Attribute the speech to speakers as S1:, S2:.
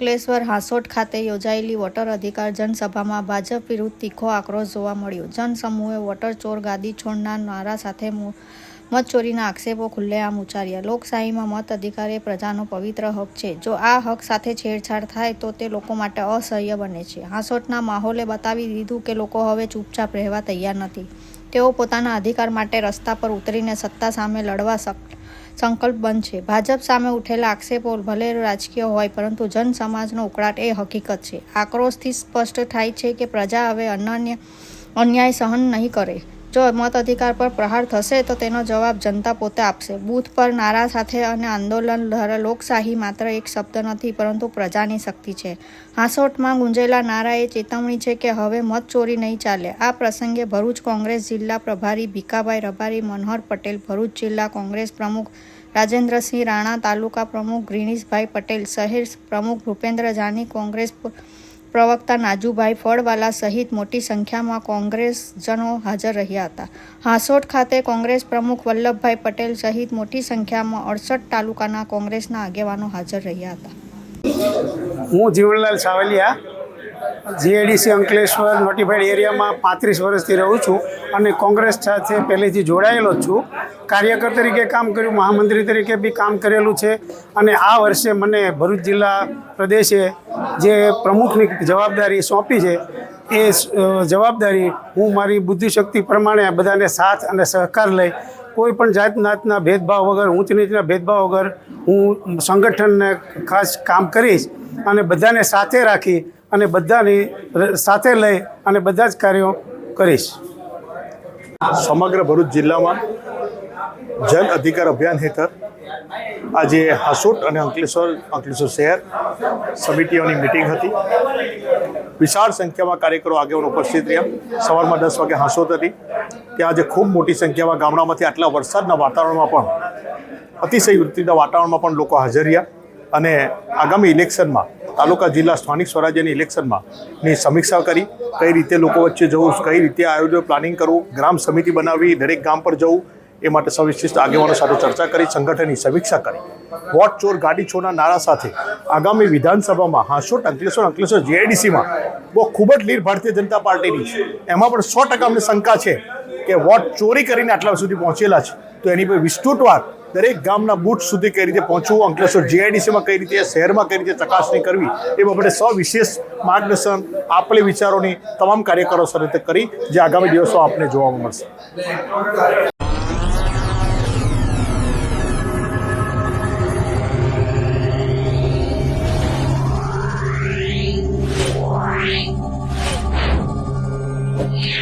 S1: અંકલેશ્વર હાંસોટ ખાતે યોજાયેલી વોટર અધિકાર જનસભામાં ભાજપ વિરુદ્ધ તીખો આક્રોશ જોવા મળ્યો. જનસમૂહે વોટર ચોર ગાદી છોડના નારા સાથે મતચોરીના આક્ષેપો ખુલ્લેઆમ ઉચ્ચાર્યા. લોકશાહીમાં મત અધિકાર એ પ્રજાનો પવિત્ર હક છે. જો આ હક સાથે છેડછાડ થાય તો તે લોકો માટે અસહ્ય બને છે. હાંસોટના માહોલે બતાવી દીધું કે લોકો હવે ચૂપચાપ રહેવા તૈયાર નથી. તેઓ પોતાના અધિકાર માટે રસ્તા પર ઉતરીને સત્તા સામે લડવા સક સંકલ્પબંધ છે ભાજપ સામે ઉઠેલા આક્ષેપો ભલે રાજકીય હોય, પરંતુ જન સમાજનો ઉકળાટ એ હકીકત છે. આક્રોશથી સ્પષ્ટ થાય છે કે પ્રજા હવે અનન્ય, અન્યાય સહન નહીં કરે. જો મત અધિકાર પર પ્રહાર થશે તો તેનો જવાબ જનતા પોતે આપશે. બૂથ પર નારા સાથે અને આંદોલન લોકશાહી માત્ર એક શબ્દ નથી, પરંતુ પ્રજાની શક્તિ છે. હાંસોટમાં ગુંજેલા નારા એ ચેતવણી છે કે હવે મત ચોરી નહીં ચાલે. આ પ્રસંગે ભરૂચ કોંગ્રેસ જિલ્લા પ્રભારી ભીખાભાઈ રબારી, મનોહર પટેલ, ભરૂચ જિલ્લા કોંગ્રેસ પ્રમુખ રાજેન્દ્રસિંહ રાણા, તાલુકા પ્રમુખ ગ્રીનીશભાઈ પટેલ, શહેર પ્રમુખ ભૂપેન્દ્ર જાની, કોંગ્રેસ પ્રવક્તા નાજુભાઈ ફળવાલા સહિત મોટી સંખ્યામાં કોંગ્રેસજનો હાજર રહ્યા હતા. હાંસોટ ખાતે કોંગ્રેસ પ્રમુખ વલ્લભભાઈ પટેલ સહિત મોટી સંખ્યામાં અડસઠ તાલુકાના કોંગ્રેસના આગેવાનો હાજર રહ્યા હતા.
S2: હું જીવનલાલ સાવલિયા જીએડીસી અંકલેશ્વર નોટિફાઈડ એરિયામાં પાંત્રીસ વર્ષથી રહું છું અને કોંગ્રેસ સાથે પહેલેથી જોડાયેલો જ છું. કાર્યકર તરીકે કામ કર્યું, મહામંત્રી તરીકે બી કામ કરેલું છે અને આ વર્ષે મને ભરૂચ જિલ્લા પ્રદેશે જે પ્રમુખની જવાબદારી સોંપી છે, એ જવાબદારી હું મારી બુદ્ધિશક્તિ પ્રમાણે બધાને સાથ અને સહકાર લઈ કોઈ પણ જાત નાતના ભેદભાવ વગર ઊંચ નીચના ભેદભાવ વગર હું સંગઠનને ખાસ કામ કરીશ અને બધાને સાથે રાખી અને બધાની સાથે લઈ અને બધા જ કાર્યો કરીશ.
S3: સમગ્ર ભરૂચ જિલ્લામાં જન અધિકાર અભિયાન હેઠળ આજે હાસોટ અને અંકલેશ્વર અંકલેશ્વર શહેર સમિતિઓની મિટિંગ હતી. વિશાળ સંખ્યામાં કાર્યકરો આગેવાનો ઉપસ્થિત રહ્યા. સવારમાં દસ વાગે હાસોટ હતી. ત્યાં આજે ખૂબ મોટી સંખ્યામાં ગામડામાંથી આટલા વરસાદના વાતાવરણમાં પણ, અતિશય વૃત્તિના વાતાવરણમાં પણ લોકો હાજર રહ્યા. અને આગામી ઇલેક્શનમાં તાલુકા જિલ્લા સ્થાનિક સ્વરાજ્યની ઇલેક્શનમાં ની સમીક્ષા કરી, કઈ રીતે લોકો વચ્ચે જવું, કઈ રીતે આયોજન પ્લાનિંગ કરવું, ગ્રામ સમિતિ બનાવી દરેક ગામ પર જવું, એ માટે સવિશિષ્ટ આગેવાનો સાથે ચર્ચા કરી, સંગઠનની સમીક્ષા કરી. વોટ ચોર ગાડી છોના નારા સાથે આગામી વિધાનસભામાં હાંસોટ, અંકલેશ્વર અંકલેશ્વર જીઆઈડીસીમાં બહુ ખૂબ જ લીડ ભારતીય જનતા પાર્ટીની છે. એમાં પણ સો ટકા અમને શંકા છે કે વોટ ચોરી કરીને આટલા સુધી પહોંચેલા છે. તો એની પર વિસ્તૃતવાર દરેક ગામના બૂથ સુધી કઈ રીતે પહોંચવું, અંકલેશ્વર જીઆઈડીસીમાં કઈ રીતે, શહેરમાં કઈ રીતે ચકાસણી કરવી, એ બાબતે સવિશેષ માર્ગદર્શન, આપલે વિચારોની તમામ કાર્યકરો સાથે કરી, જે આગામી દિવસો આપને જોવા મળશે
S4: Yeah.